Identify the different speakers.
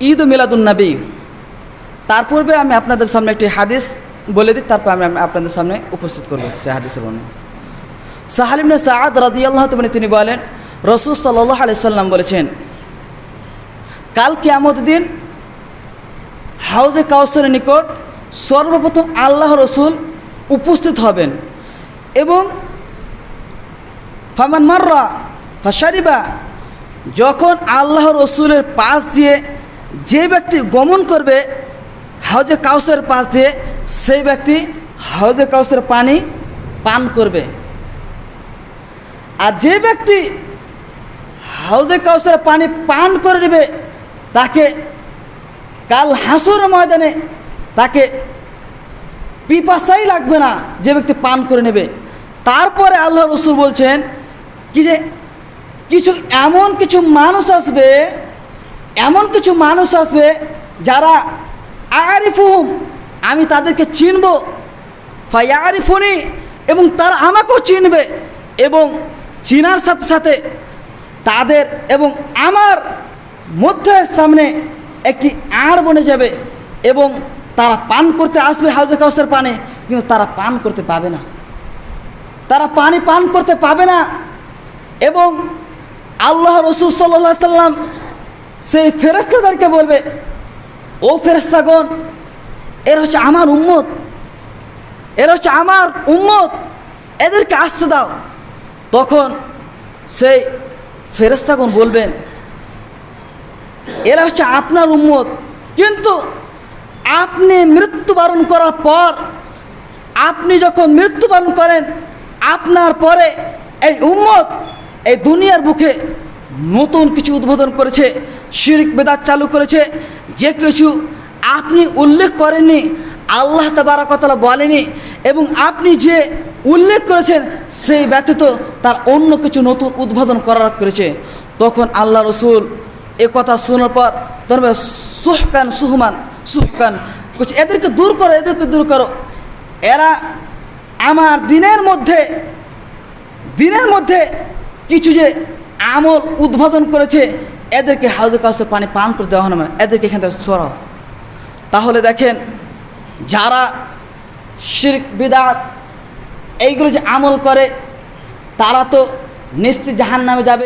Speaker 1: ঈদ মিলাদুন্নবী তার পূর্বে আমি আপনাদের সামনে একটি হাদিস বলে দিই, তারপর আমি আপনাদের সামনে উপস্থিত করব সে হাদিসের বর্ণনা। সাহালিমনে সাদ রাদিয়াল্লাহ তুমি তিনি বলেন, রসুল সাল্লাহ আলি সাল্লাম বলেছেন, কাল কিয়ামত দিন হাউদে কাউসরের নিকট সর্বপ্রথম আল্লাহ রসুল উপস্থিত হবেন এবং ফামান মাররা ফাশারিবা, যখন আল্লাহ রসুলের পাশ দিয়ে যে ব্যক্তি গমন করবে হাউজে কাউসের পাশ দিয়ে, সেই ব্যক্তি হাউজে কাউসের পানি পান করবে। আর যে ব্যক্তি হাউজে কাউসের পানি পান করে নেবে, তাকে কাল হাসুর ময়দানে তাকে পিপাসাই লাগবে না যে ব্যক্তি পান করে নেবে। তারপরে আল্লাহ রসুল বলছেন, কি যে কিছু এমন কিছু মানুষ আসবে এমন কিছু মানুষ আসবে যারা আরিফুহুম, আমি তাদেরকে চিনব। ফায়ারিফুনি, এবং তারা আমাকেও চিনবে। এবং চিনার সাথে সাথে তাদের এবং আমার মধ্যে সামনে একটি আড় বনে যাবে এবং তারা পান করতে আসবে হাউজে কাউসের পানি, কিন্তু তারা পান করতে পাবে না। তারা পানি পান করতে পাবে না। এবং আল্লাহ রসুল সাল্লাহ সাল্লাম সেই ফেরেস্তাদেরকে বলবে, ও ফেরেস্তাগণ এর হচ্ছে আমার উম্মত। এর হচ্ছে আমার উম্মত। এদেরকে আসতে দাও। তখন সেই ফেরেস্তাগণ বলবেন, এরা হচ্ছে আপনার উম্মত। কিন্তু আপনি মৃত্যুবরণ করার পর, আপনি যখন মৃত্যুবরণ করেন, আপনার পরে এই উম্মত এই দুনিয়ার বুকে নতুন কিছু উদ্বোধন করেছে। শিরিক বেদাত চালু করেছে। যে কিছু আপনি উল্লেখ করেননি, আল্লাহ তাবারাকতলা বলেনি এবং আপনি যে উল্লেখ করেছেন, সেই ব্যতীত তার অন্য কিছু নতুন উদ্বোধন করার করেছে। তখন আল্লাহ রসুল এ কথা শোনার পর তবে সুহকান, সুহমান, সুহকান এদেরকে দূর করো, এদেরকে দূর করো। এরা আমার দিনের মধ্যে দিনের মধ্যে কিছু যে আমল উদ্বোধন করেছে এদেরকে হাউজে কাউসের পানি পান করে দেওয়া হয় না, এদেরকে এখান থেকে সরাও। তাহলে দেখেন, যারা শির বিদাত, এইগুলো যে আমল করে, তারা তো নিশ্চিত জাহান নামে যাবে।